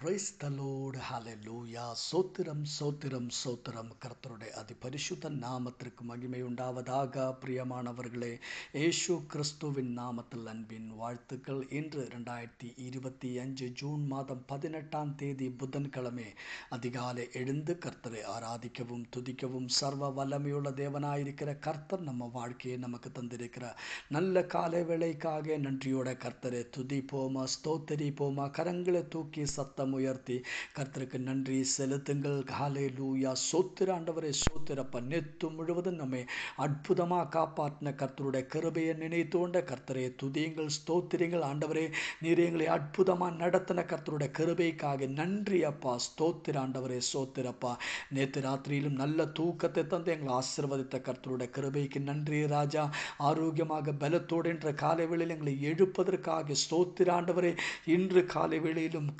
Price தலோடு hallelujah சோத்திரம் சோத்திரம் சோத்திரம் கர்த்தருடைய அதிபரிசுத்த நாமத்திற்கு மகிமை உண்டாவதாக பிரியமானவர்களே. ஏசு கிறிஸ்துவின் நாமத்தில் அன்பின் வாழ்த்துக்கள். இன்று ரெண்டாயிரத்தி இருபத்தி அஞ்சு ஜூன் மாதம் பதினெட்டாம் தேதி புதன்கிழமை அதிகாலை எழுந்து கர்த்தரை ஆராதிக்கவும் துதிக்கவும் சர்வ வல்லமையுள்ள தேவனாயிருக்கிற கர்த்தர் நம்ம வாழ்க்கையை நமக்கு தந்திருக்கிற நல்ல காலை வேளைக்காக நன்றியோட கர்த்தரை துதிப்போமா ஸ்தோத்தரிப்போமா கரங்களை தூக்கி சத்தம் உயர்த்தி. கர்த்தருக்கு நன்றி செலுத்துங்கள். காலை லூயா சோத்திர ஆண்டவரை சோத்திரப்ப. நெத்து முழுவதும் நம்மை அற்புதமாக காப்பாற்றின கர்த்தருடைய கிருபையை நினைத்தோண்ட கர்த்தரை துதியுங்கள் ஸ்தோத்திரிங்கள். ஆண்டவரே நீர் எங்களை அற்புதமாக நடத்தின கர்த்தருடைய கிருபைக்காக நன்றி அப்பா. ஸ்தோத்திர ஆண்டவரே சோத்திரப்பா. நேற்று ராத்திரியிலும் நல்ல தூக்கத்தை தந்து எங்களை ஆசிர்வதித்த கர்த்தருடைய கிருபைக்கு நன்றி ராஜா. ஆரோக்கியமாக பலத்தோடு என்ற காலை வேளையில் எங்களை எழுப்பதற்காக ஸ்தோத்திர ஆண்டவரே இன்று காலை வேளையிலும்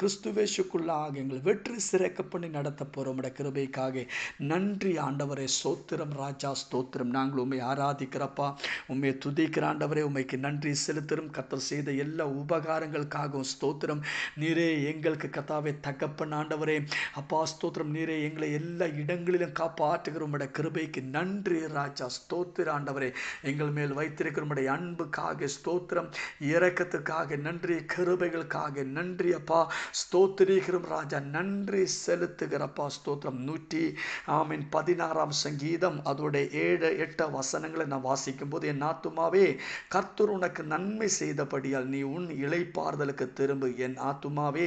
இயேசுக்குள்ளாக எங்களை வெற்றி சிறக்க பண்ணி நடத்த போகிறோம் கிருபைக்காக. நன்றி ஆண்டவரே. ஸ்தோத்திரம் ராஜா ஸ்தோத்திரம். நாங்கள் உண்மை ஆராதிக்கிறப்பா. உண்மை துதிக்கிற ஆண்டவரே உண்மைக்கு நன்றி செலுத்துகிறோம். கத்தர் செய்த எல்லா உபகாரங்களுக்காகவும் ஸ்தோத்திரம். நீரே எங்களுக்கு கத்தாவே தகப்பன் ஆண்டவரே. அப்பா ஸ்தோத்திரம். நீரே எங்களை எல்லா இடங்களிலும் காப்பாற்றுகிற உடைய கிருபைக்கு நன்றி ராஜா. ஸ்தோத்திர ஆண்டவரே. எங்கள் மேல் வைத்திருக்கிற உடைய அன்புக்காக ஸ்தோத்திரம். இறக்கத்துக்காக நன்றி கிருபைகளுக்காக நன்றி அப்பா. ஸ்தோத்திரிக்கிறோம் ராஜா நன்றி செலுத்துகிறப்பா ஸ்தோத்திரம். நூற்றி ஆமீன் பதினாறாம் சங்கீதம். அதோடைய ஏழு எட்டு வசனங்களை நான் வாசிக்கும் போது என் ஆத்துமாவே கர்த்தர் உனக்கு நன்மை செய்தபடியால் நீ உன் இளைப்பாறுதலுக்கு திரும்பு. என் ஆத்துமாவே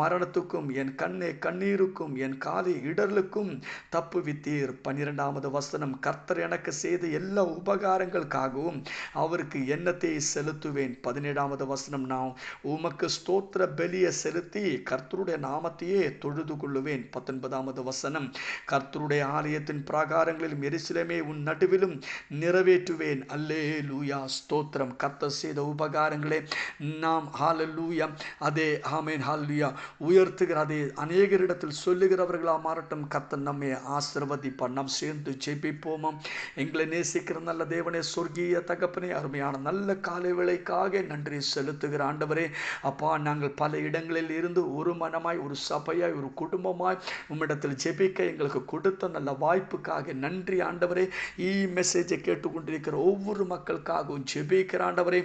மரணத்துக்கும் என் கண்ணே கண்ணீருக்கும் என் காலை இடர்களுக்கும் தப்பு வித்தீர். பன்னிரெண்டாவது வசனம் கர்த்தர் எனக்கு செய்த எல்லா உபகாரங்களுக்காகவும் அவருக்கு எண்ணத்தை செலுத்துவேன். பதினேழாவது வசனம் நான் உமக்கு ஸ்தோத்திர பெலியை செலுத்தி கர்த்தருடைய நாமத்தையே தொழுது கொள்ளுவேன். பத்தொன்பதாவது வசனம். கர்த்தருடைய ஆலயத்தின் பிராகாரங்களிலும் எரிசிலமே உன் நடுவிலும் நிறைவேற்றுவேன். அல்லே லூயா ஸ்தோத்திரம். கர்த்தர் செய்த உபகாரங்களே நாம். ஹால லூயா அதே ஆமேன் ஹால் லூயா உயர்த்துகிற அதே அநேகரிடத்தில் சொல்லுகிறவர்களா மாறட்டும். கர்த்தர் நம்மை ஆசிர்வதிப்பார். நாம் சேர்ந்து ஜெபிப்போமாம் எங்களை நேசிக்கிற நல்ல தேவனே சொர்க்கீய தகப்பனே அருமையான நல்ல காலை வேளைக்காக நன்றி செலுத்துகிற ஆண்டவரே. அப்பா நாங்கள் பல இடங்களில் இருந்து ஒரு மனமாய் ஒரு சபையாய் ஒரு குடும்பமாய் உம்மிடத்தில் ஜெபிக்க எங்களுக்கு கொடுத்த நல்ல வாய்ப்புக்காக நன்றி ஆண்டவரே. இ மெசேஜை கேட்டுக்கொண்டிருக்கிற ஒவ்வொரு மக்களுக்காகவும் ஜெபிக்கிற ஆண்டவரே.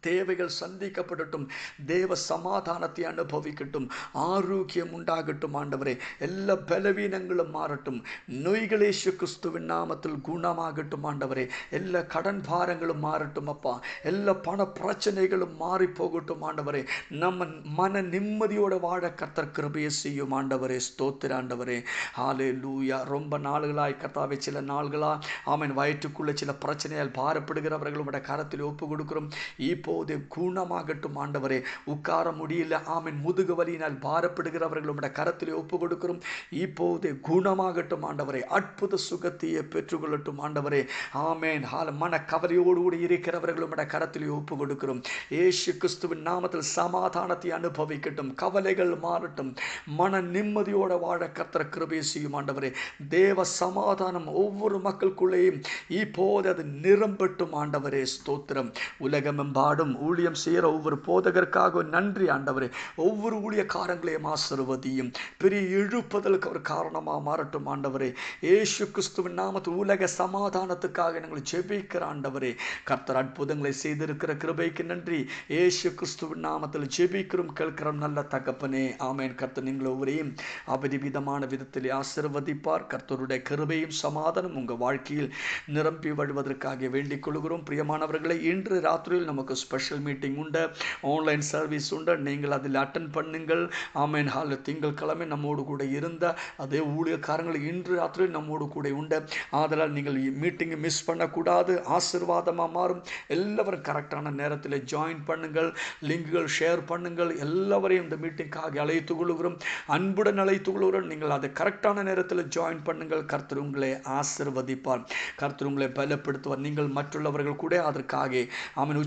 தேவைகள் சந்திக்கப்படட்டும். தேவ சமாதானத்தை அனுபவிக்கட்டும். ஆரோக்கியம் உண்டாகட்டும் ஆண்டவரே. எல்லா பலவீனங்களும் மாறட்டும். நோய்களேசு கிறிஸ்துவின் நாமத்தில் குணமாகட்டும் ஆண்டவரே. எல்லா கடன் பாரங்களும் மாறட்டும் அப்பா. எல்லா பண பிரச்சனைகளும் மாறி போகட்டும் ஆண்டவரே. நம்ம மன நிம்மதியோட வாழ கத்தர் கிருபையை செய்யும் ஆண்டவரே. ஸ்தோத்திர ஆண்டவரே. ஆலே லூயா ரொம்ப நாள்களாய் கர்த்தாவே சில நாள்களா ஆமன் வயிற்றுக்குள்ள சில பிரச்சனையால் பாரப்படுகிறவர்கள் பாரப்படுகிறவர்களுடைய கரத்தில் ஒப்பு கொடுக்கிறோம் இப்போ இப்போது குணமாகட்டும் ஆண்டவரே. உட்கார முடியல. ஆமின். முதுகு வலியினால் பாரப்படுகிறவர்கள் உடைய கரத்திலே ஒப்பு கொடுக்கிறோம் இப்போது குணமாகட்டும் ஆண்டவரே. அற்புத சுகத்தையே பெற்றுக்கொள்ளட்டும் ஆண்டவரே. ஆமேன். ஹால மன கவலையோடு கூட இருக்கிறவர்கள் உடைய கரத்திலே ஒப்பு கொடுக்கிறோம் ஏசு கிறிஸ்துவின் நாமத்தில் சமாதானத்தை அனுபவிக்கட்டும். கவலைகள் மாறட்டும். மன நிம்மதியோட வாழ கத்திர கிருபை செய்யும் ஆண்டவரே. தேவ சமாதானம் ஒவ்வொரு மக்களுக்குள்ளேயும் இப்போது அது நிரம்பட்டும் ஆண்டவரே. ஸ்தோத்திரம். உலகமெம்பாடு பாடும் ஊழியம் செய்கிற ஒவ்வொரு போதகருக்காக நன்றி ஆண்டவரே. ஒவ்வொரு ஊழியக்காரங்களையும் ஆசிர்வதியும். பெரிய இழுப்பதற்கு அவர் காரணமாக மாறட்டும் ஆண்டவரே. ஏசு கிறிஸ்துவின் நாமத்து உலக சமாதானத்துக்காக நாங்கள் ஜெபிக்கிற ஆண்டவரே. கர்த்தர் அற்புதங்களை செய்திருக்கிற கிருபைக்கு நன்றி. ஏசு கிறிஸ்துவின் நாமத்தில் ஜெபிக்கிறோம் கேட்கிறோம் நல்ல தகப்பனே. ஆமேன். கர்த்தர் நீங்கள் ஒவ்வொரையும் அபரிவிதமான விதத்தில் ஆசிர்வதிப்பார். கர்த்தருடைய கிருபையும் சமாதானம் உங்கள் வாழ்க்கையில் நிரம்பி வழுவதற்காக வேண்டிக் கொள்கிறோம். பிரியமானவர்களை இன்று ராத்திரியில் நமக்கு ஸ்பெஷல் மீட்டிங் உண்டு ஆன்லைன் சர்வீஸ் உண்டு. நீங்கள் அதில் அட்டன் பண்ணுங்கள். ஆமேன். ஹால். திங்கட்கிழமை நம்மோடு கூட இருந்த அதே ஊழியக்காரங்கள் இன்று ராத்திரி நம்மோடு கூட உண்டு. ஆதலால் நீங்கள் மீட்டிங்கை மிஸ் பண்ணக்கூடாது. ஆசிர்வாதமாக மாறும். எல்லாவரும் கரெக்டான நேரத்தில் ஜாயின் பண்ணுங்கள். லிங்குகள் ஷேர் பண்ணுங்கள். எல்லாவரையும் இந்த மீட்டிங்காக அழைத்து கொள்கிறோம். அன்புடன் அழைத்து கொள்கிறோம். நீங்கள் அதை கரெக்டான நேரத்தில் ஜாயின் பண்ணுங்கள். கர்த்தர் உங்களை ஆசிர்வதிப்பார். கர்த்தர் உங்களை பலப்படுத்துவார். நீங்கள் மற்றுள்ளவர்கள் கூட அதற்காக அவன்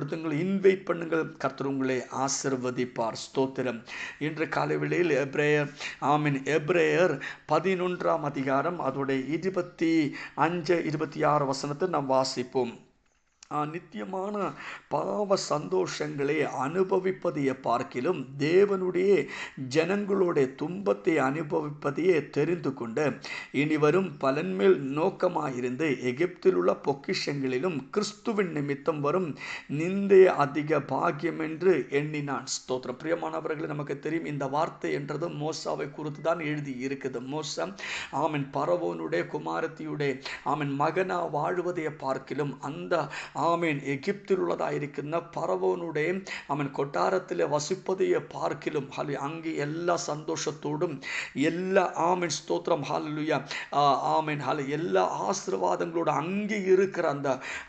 உற்சாகப்படுத்துங்கள் இன்வைட் பண்ணுங்கள். கர்த்தர் உங்களை ஆசிர்வதிப்பார். ஸ்தோத்திரம். இன்று காலை வேளையில் எப்ரேயர் ஆமின். எப்ரேயர் பதினொன்றாம் அதிகாரம் அதோடைய இருபத்தி அஞ்சு இருபத்தி ஆறு வசனத்தை நாம் வாசிப்போம். நித்தியமான பாவ சந்தோஷங்களை அனுபவிப்பதையே பார்க்கிலும் தேவனுடைய ஜனங்களுடைய துன்பத்தை அனுபவிப்பதையே தெரிந்து கொண்டு இனி வரும் பலன்மேல் நோக்கமாயிருந்து எகிப்தில் உள்ள பொக்கிஷங்களிலும் கிறிஸ்துவின் நிமித்தம் வரும் நிந்தைய அதிக பாக்கியம் என்று எண்ணினான். ஸ்தோத்திரம். பிரியமானவர்களே நமக்கு தெரியும் இந்த வார்த்தை என்றது மோசாவை குறித்து தான் எழுதி இருக்குது. மோசா ஆமன் பரவோனுடைய குமாரத்தியுடைய ஆமன் மகனா வாழ்வதைய பார்க்கிலும் அந்த ஆமேன். எகிப்தில் உள்ளதாயிருக்கின்ற பரவோனுடைய அவன் கொட்டாரத்தில் പാർക്കിലും பார்க்கிலும். ஹலி அங்கே எல்லா சந்தோஷத்தோடும் எல்லா ஆமீன் ஸ்தோத்திரம். ஹalleluya. ஆமீன். ஹல எல்லா ஆசீர்வாதங்களோட அங்கே இருக்கிற அந்த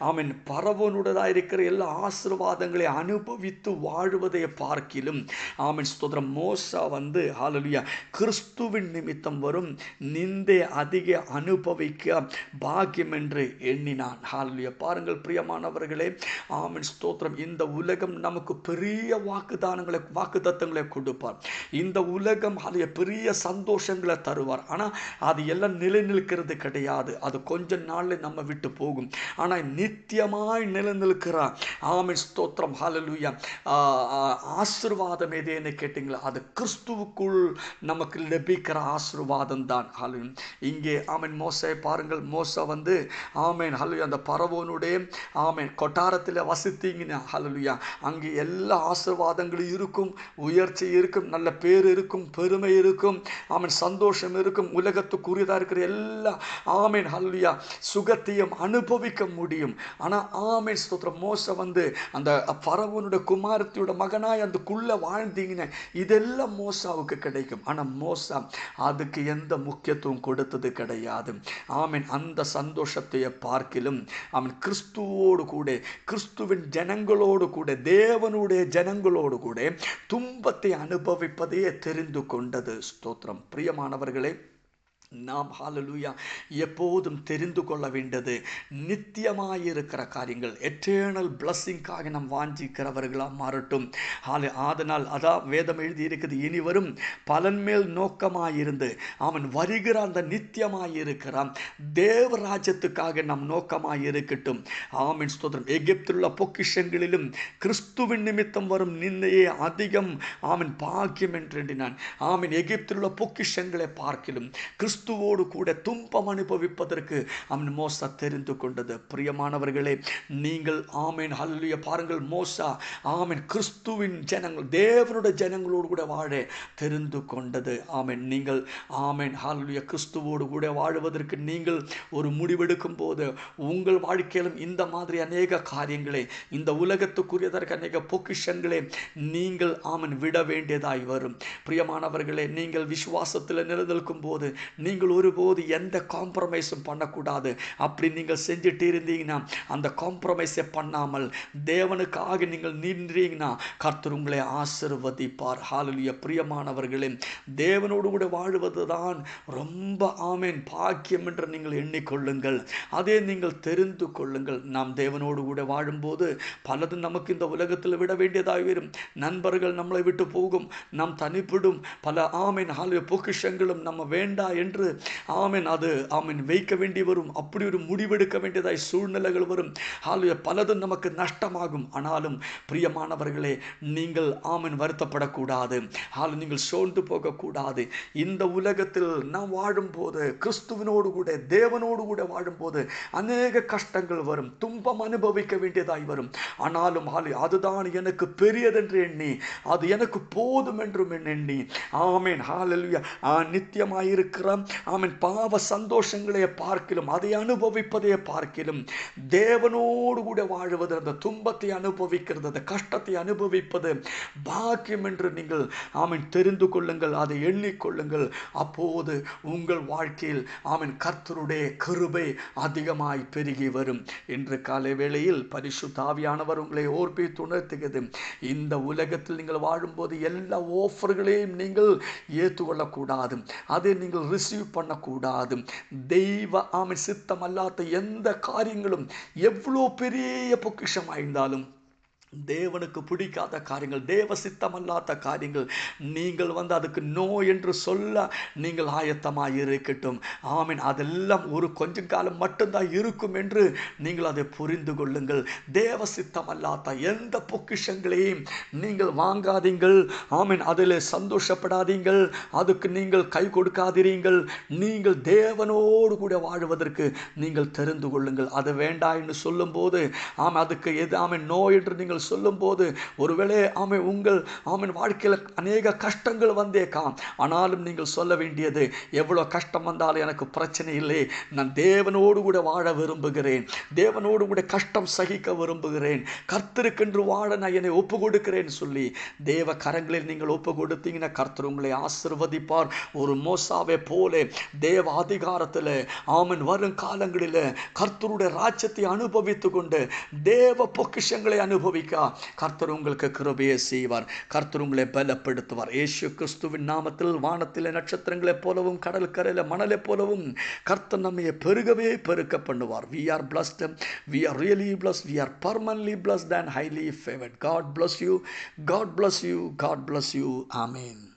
ஆமீன் பரவனுடையதாக இருக்கிற எல்லா ஆசீர்வாதங்களை அனுபவித்து வாழ்வதை பார்க்கிலும். ஆமீன் ஸ்தோத்திரம். மோசா வந்து ஹாலலுயா கிறிஸ்துவின் நிமித்தம் வரும் நிந்தை அதிக அனுபவிக்க பாக்கியம் என்று எண்ணினான். ஹalleluya. பாருங்கள் பிரியமான பிரியமானவர்களே ஆமின். ஸ்தோத்திரம். இந்த உலகம் நமக்கு பெரிய வாக்குதானங்களை வாக்குத்தத்தங்களை கொடுப்பார். இந்த உலகம் அது பெரிய சந்தோஷங்களை தருவார். ஆனால் அது எல்லாம் நிலைநிற்கிறது கிடையாது. அது கொஞ்ச நாளில் நம்ம விட்டு போகும். ஆனால் நித்தியமாய் நிலைநிற்கிறார். ஆமின். ஸ்தோத்திரம். ஹலலுயா ஆசிர்வாதம் எதேன்னு கேட்டிங்களா? அது கிறிஸ்துவுக்குள் நமக்கு லபிக்கிற ஆசிர்வாதம் தான் ஹலு இங்கே ஆமின். மோசை பாருங்கள். மோச வந்து ஆமீன். ஹலு அந்த பரவோனுடைய ஆமேன். கொட்டாரத்தில் வசித்தீங்கன்னா ஹalleluya. அங்கே எல்லா ஆசீர்வாதங்களும் இருக்கும். உயர்ச்சி இருக்கும். நல்ல பேர் இருக்கும். பெருமை இருக்கும். ஆமீன். சந்தோஷம் இருக்கும். உலகத்துக்குரியதாக இருக்கிற எல்லா ஆமீன். ஹல்லுயா சுகத்தையும் அனுபவிக்க முடியும். ஆனால் ஆமீன் ஸ்தோத்திரம். மோச வந்து அந்த பரவனுடைய குமாரத்தியோட மகனாய் அதுக்குள்ள வாழ்ந்தீங்கன்னா இதெல்லாம் மோசாவுக்கு கிடைக்கும். ஆனால் மோசா அதுக்கு எந்த முக்கியத்துவம் கொடுத்தது கிடையாது. ஆமீன். அந்த சந்தோஷத்தை பார்க்கிலும். அவன் கிறிஸ்துவோ மக்களோடு கூட கிறிஸ்துவின் ஜனங்களோடு கூட தேவனுடைய ஜனங்களோடு கூட துன்பத்தை அனுபவிப்பதையே தெரிந்து கொண்டது. ஸ்தோத்திரம். பிரியமானவர்களே நாம் ஹாலலூயா எப்போதும் தெரிந்து கொள்ள வேண்டது நித்தியமாயிருக்கிற காரியங்கள். எட்டர்னல் பிளஸ்ஸிங்காக நாம் வாஞ்சிக்கிறவர்களாக மாறட்டும். ஹாலே அதனால் அதான் வேதம் எழுதியிருக்குது இனி வரும் பலன்மேல் நோக்கமாயிருந்து அவன் வருகிற அந்த நித்தியமாயிருக்கிறான். தேவராஜ்யத்துக்காக நாம் நோக்கமாயிருக்கட்டும். ஆமின் ஸ்தோத்திரம். எகிப்திலுள்ள பொக்கிஷங்களிலும் கிறிஸ்துவின் நிமித்தம் வரும் நிந்தையே அதிகம். ஆமின் பாக்கியம் என்றெண்ணினான் ஆமீன் ஆமின் எகிப்திலுள்ள பொக்கிஷங்களை பார்க்கிலும் கிறிஸ்து கிறிஸ்துவோடு கூட துன்பம் அனுபவிப்பதற்கு அவன் மோசா தெரிந்து கொண்டது. பிரியமானவர்களே நீங்கள் ஆமேன் ஹல்லுய பாருங்கள் மோசா ஆமேன் கிறிஸ்துவின் ஜனங்கள் தேவனுடைய ஜனங்களோடு கூட வாழ தெரிந்து கொண்டது. ஆமேன். நீங்கள் ஆமேன் ஹல்லுய கிறிஸ்துவோடு கூட வாழுவதற்கு நீங்கள் ஒரு முடிவெடுக்கும் போது உங்கள் வாழ்க்கையிலும் இந்த மாதிரி அநேக காரியங்களை இந்த உலகத்துக்குரியதற்கு அநேக பொக்கிஷங்களை நீங்கள் ஆமன் விட வேண்டியதாய் வரும். பிரியமானவர்களே நீங்கள் விசுவாசத்தில் நிலநிற்கும் போது நீங்கள் ஒருபோது எந்த காம்ப்ரமைஸும் பண்ணக்கூடாது. அப்படி நீங்கள் செஞ்சுட்டு இருந்தீங்கன்னா அந்த காம்ப்ரமைஸை பண்ணாமல் தேவனுக்காக நீங்கள் நின்றீங்கன்னா கர்த்தர் உங்களை ஆசிர்வதிப்பார். ஹாலலிய பிரியமானவர்களே தேவனோடு கூட வாழ்வது தான் ரொம்ப ஆமேன். பாக்கியம் என்று நீங்கள் எண்ணிக்கொள்ளுங்கள். அதே நீங்கள் தெரிந்து கொள்ளுங்கள். நாம் தேவனோடு கூட வாழும்போது பலது நமக்கு இந்த உலகத்தில் விட வேண்டியதாக வரும். நண்பர்கள் நம்மளை விட்டு போகும். நாம் தனிப்படும் பல ஆமேன். ஹாலிய பொக்கிஷங்களும் நம்ம வேண்டா என்று ஆமீன். அது ஆமீன். வைக்க வேண்டி வரும். அப்படி ஒரு முடிவெடுக்க வேண்டியதாய் சூழ்நிலைகள் வரும். ஆலய பலதும் நமக்கு நஷ்டமாகும். ஆனாலும் பிரியமானவர்களே நீங்கள் ஆமீன் வருத்தப்படக்கூடாது. ஆளு நீங்கள் சோர்ந்து போகக்கூடாது. இந்த உலகத்தில் நாம் வாழும்போது கிறிஸ்துவினோடு கூட தேவனோடு கூட வாழும்போது அநேக கஷ்டங்கள் வரும். துன்பம் அனுபவிக்க வேண்டியதாய் வரும். ஆனாலும் ஆளு அதுதான் எனக்கு பெரியதென்று எண்ணி அது எனக்கு போதும் என்றும் எண்ணி. ஆமேன். ஹாலல்வியா நித்தியமாயிருக்கிற ஆமீன் பாவ சந்தோஷங்களை பார்க்கிலும் அதை அனுபவிப்பதை பார்க்கிலும் தேவனோடு கூட வாழுவது அந்த துன்பத்தை அனுபவிக்கிறது அந்த கஷ்டத்தை அனுபவிப்பது பாக்கியம் என்று நீங்கள் அவன் தெரிந்து கொள்ளுங்கள் அதை எண்ணிக்கொள்ளுங்கள். அப்போது உங்கள் வாழ்க்கையில் அவன் கர்த்தருடைய கிருபை அதிகமாய் பெருகி வரும். இன்று காலை வேளையில் பரிசு தாவியானவர் உங்களை ஓர்ப்பி துணர்த்துகிறது இந்த உலகத்தில் நீங்கள் வாழும்போது எல்லா ஓஃபர்களையும் நீங்கள் ஏற்றுக்கொள்ளக்கூடாது. அதை நீங்கள் ரிசீவ் பண்ணக்கூடாது. தெய்வ ஆமை சித்தம் அல்லாத எந்த காரியங்களும் எவ்வளோ பெரிய பொக்கிஷமாயிருந்தாலும் தேவனுக்கு பிடிக்காத காரியங்கள் தேவ சித்தமல்லாத காரியங்கள். நீங்கள் வந்து அதுக்கு நோ என்று சொல்ல நீங்கள் ஆயத்தமாக இருக்கட்டும். ஆமீன். அதெல்லாம் ஒரு கொஞ்ச காலம் மட்டும்தான் இருக்கும் என்று நீங்கள் அதை புரிந்து கொள்ளுங்கள். தேவ சித்தமல்லாத எந்த பொக்கிஷங்களையும் நீங்கள் வாங்காதீங்கள். ஆமீன். அதில் சந்தோஷப்படாதீங்கள். அதுக்கு நீங்கள் கை கொடுக்காதீர்கள் நீங்கள் தேவனோடு கூட வாழ்வதற்கு நீங்கள் தெரிந்து கொள்ளுங்கள். அது வேண்டாம் என்று சொல்லும்போது ஆமாம் அதுக்கு எது ஆமீன் நோ என்று நீங்கள் சொல்லும்போது ஒருவேளை ஆமை உங்கள் ஆமின் வாழ்க்கையில் அநேக கஷ்டங்கள் வந்தேக்காம் ஆனாலும் நீங்கள் சொல்ல வேண்டியது எவ்வளோ கஷ்டம் வந்தாலும் எனக்கு பிரச்சனை இல்லை. நான் தேவனோடு கூட வாழ விரும்புகிறேன். தேவனோடு கூட கஷ்டம் சகிக்க விரும்புகிறேன். கர்த்தருக்கென்று வாழ நான் என்னை ஒப்பு கொடுக்கிறேன் சொல்லி தேவ கரங்களில் நீங்கள் ஒப்பு கொடுத்தீங்கன்னா கர்த்தர் உங்களை ஆசிர்வதிப்பார். ஒரு மோசாவை போல தேவ அதிகாரத்தில் ஆமன் வரும் காலங்களில் கர்த்தருடைய ராஜ்யத்தை அனுபவித்து கொண்டு தேவ பொக்கிஷங்களை அனுபவிக்க கர்த்தர் உங்களுக்கு கிருபையை செய்வார். கர்த்தர் உங்களை பலப்படுத்துவார். ஏசு கிறிஸ்துவின் நாமத்தில் வானத்தில் நட்சத்திரங்களைப் போலவும் கடல் கரையில் மணலைப் போலவும் கர்த்தர் நம்மைய பெருகவே பெருக்க பண்ணுவார். We are blessed we are really bless we are permanently bless then highly favoured God bless you God bless you God bless you amen